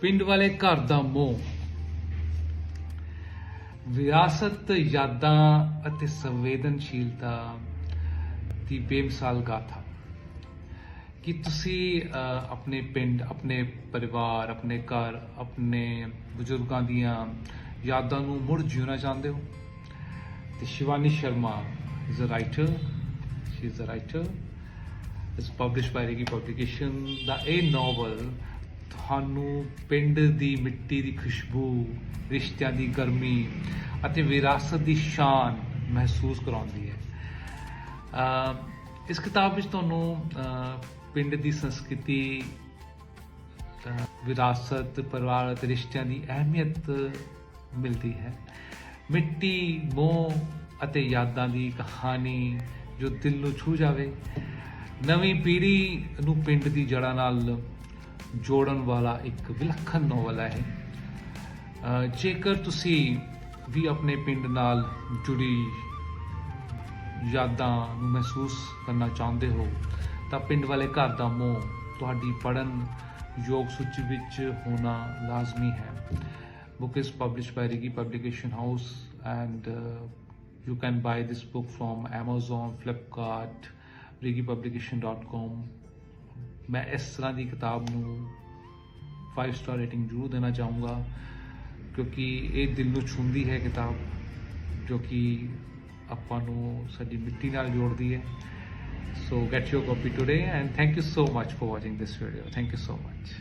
ਪਿੰਡ ਵਾਲੇ ਘਰ ਦਾ ਮੋਹ। ਵਿਰਾਸਤ ਯਾਦਾਂ ਅਤੇ ਸੰਵੇਦਨਸ਼ੀਲਤਾ ਦੀ ਬੇਮਿਸਾਲ ਗਾਥਾ। ਕਿ ਤੁਸੀਂ ਆਪਣੇ ਪਿੰਡ, ਆਪਣੇ ਪਰਿਵਾਰ, ਆਪਣੇ ਘਰ, ਆਪਣੇ ਬਜ਼ੁਰਗਾਂ ਦੀਆਂ ਯਾਦਾਂ ਨੂੰ ਮੁੜ ਜਿਉਣਾ ਚਾਹੁੰਦੇ ਹੋ? ਤੇ Shivani Sharma is a writer she is a writer is publish by ਰੇਗੀ publication ਦਾ ਇਹ ਨੋਵਲ ਤੁਹਾਨੂੰ ਪਿੰਡ ਦੀ ਮਿੱਟੀ ਦੀ ਖੁਸ਼ਬੂ, ਰਿਸ਼ਤਿਆਂ ਦੀ ਗਰਮੀ ਅਤੇ ਵਿਰਾਸਤ ਦੀ ਸ਼ਾਨ ਮਹਿਸੂਸ ਕਰਾਉਂਦੀ ਹੈ। ਇਸ ਕਿਤਾਬ ਵਿੱਚ ਤੁਹਾਨੂੰ ਪਿੰਡ ਦੀ ਸੰਸਕ੍ਰਿਤੀ ਵਿਰਾਸਤ, ਪਰਿਵਾਰ ਅਤੇ ਰਿਸ਼ਤਿਆਂ ਦੀ ਅਹਿਮੀਅਤ ਮਿਲਦੀ ਹੈ। ਮਿੱਟੀ, ਮੋਹ ਅਤੇ ਯਾਦਾਂ ਦੀ ਕਹਾਣੀ ਜੋ ਦਿਲ ਨੂੰ ਛੂ ਜਾਵੇ। ਨਵੀਂ ਪੀੜ੍ਹੀ ਨੂੰ ਪਿੰਡ ਦੀ ਜੜ੍ਹਾਂ ਨਾਲ ਜੋੜਨ ਵਾਲਾ ਇੱਕ ਵਿਲੱਖਣ ਨੋਵਲ ਹੈ ਇਹ। ਅਹ, ਜੇਕਰ ਤੁਸੀਂ ਵੀ ਆਪਣੇ ਪਿੰਡ ਨਾਲ ਜੁੜੀ ਯਾਦਾਂ ਨੂੰ ਮਹਿਸੂਸ ਕਰਨਾ ਚਾਹੁੰਦੇ ਹੋ ਤਾਂ ਪਿੰਡ ਵਾਲੇ ਘਰ ਦਾ ਮੋਹ ਤੁਹਾਡੀ ਪੜਨ ਯੋਗ ਸੂਚੀ ਵਿੱਚ ਹੋਣਾ ਲਾਜ਼ਮੀ ਹੈ book is published by Rigi Publication House and uh, you can buy this book from Amazon, Flipkart, rigipublication.com ਮੈਂ ਇਸ ਤਰ੍ਹਾਂ ਦੀ ਕਿਤਾਬ ਨੂੰ 5 ਸਟਾਰ ਰੇਟਿੰਗ ਜ਼ਰੂਰ ਦੇਣਾ ਚਾਹੂੰਗਾ, ਕਿਉਂਕਿ ਇਹ ਦਿਲ ਨੂੰ ਛੂੰਹਦੀ ਹੈ ਕਿਤਾਬ, ਜੋ ਕਿ ਆਪਾਂ ਨੂੰ ਸਾਡੀ ਮਿੱਟੀ ਨਾਲ ਜੋੜਦੀ ਹੈ। So get your copy today and thank you so much for watching this video thank you so much